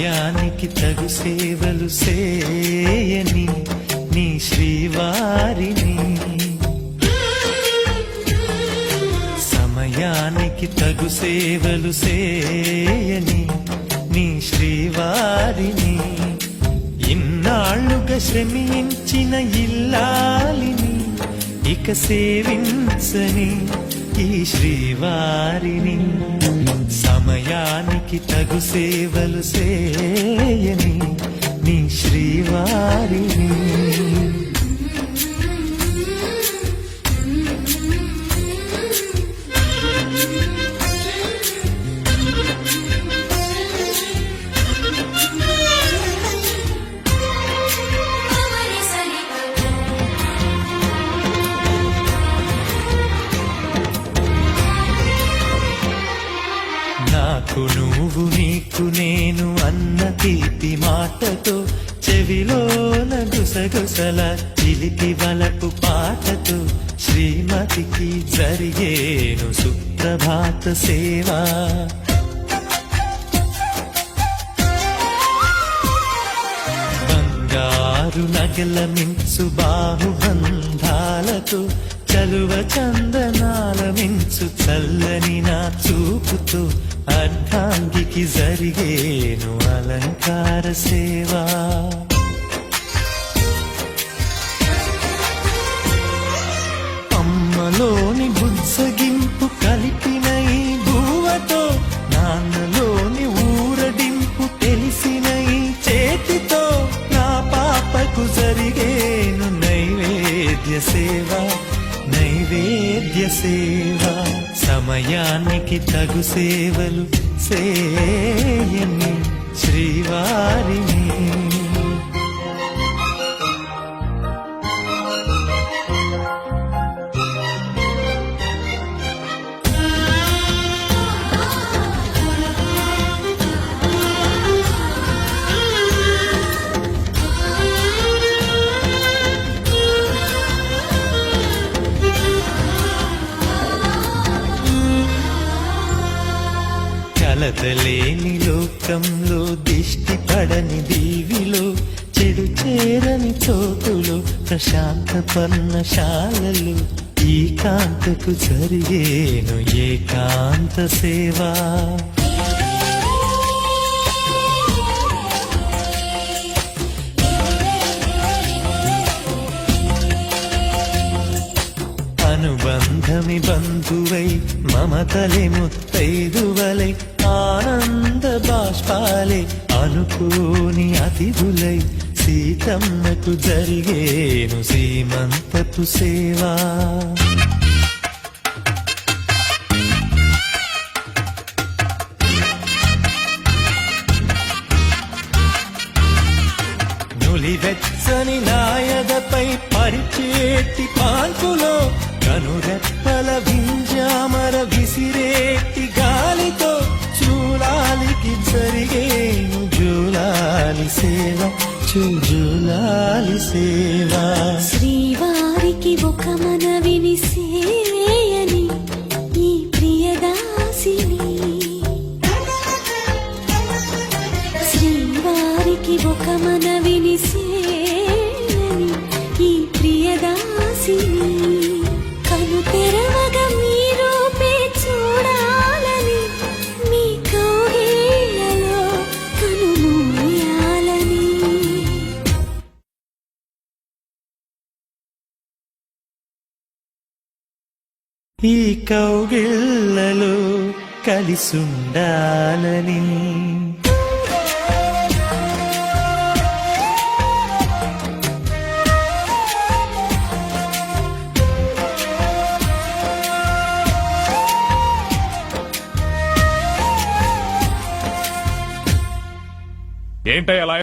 సమయానికి తగు సేవలు సేయని నీ శ్రీవారిని. సమయానికి తగు సేవలు సేయని నీ శ్రీవారిని. ఇన్నాళ్ళుగా శ్రమించిన ఇల్లాలిని ఇక సేవించని ఈ శ్రీవారిని సమయానికి తగు సేవలు సేయని నీ శ్రీవారిని. నాకు నువ్వు నీకు నేను అన్న తీపి మాటతో చెవిలోన గుసగుసల చిలికి వలపు పాటతో శ్రీమతికి జరిగేను సుప్రభాత సేవా. బంగారు నగల మించు బాహుబంధాలతో చలువ చందనాల మించు చల్లని నా చూపుతో అర్ధాంగికి జరిగేను అలంకార సేవా. అమ్మలోని బుజ్జగింపు కలిపిన ఈ భూవతో నాన్నలోని ఊరడింపు తెలిసిన ఈ చేతితో నా పాపకు జరిగేను నైవేద్య సేవ నైవేద్య సేవా. సమయానికి తగు సేవలు సేయని శ్రీవారిని. కదలేని లోకంలో దిష్టి పడని దీవిలో చెడు చేరని చోటులు ప్రశాంత పర్ణశాలలు ఈ కాంతకు జరిగేను ఏకాంత సేవా. అనుబంధమి బంధువై మమతలి ముత్తైదువలై ఆనంద బాష్పాలే అనుకోని అతిథులై సీతమ్మకు జరిగేను సీమంతపు సేవా. నులివెచ్చని నాయదపై పరిచేటి పాల్పులో సేవ చుంజులాలి సేవ. శ్రీవారికి ఒక మనవిని సేయని ఈ కౌగిళ్ళలో కలిసుండాలని. ఏంటో ఎలా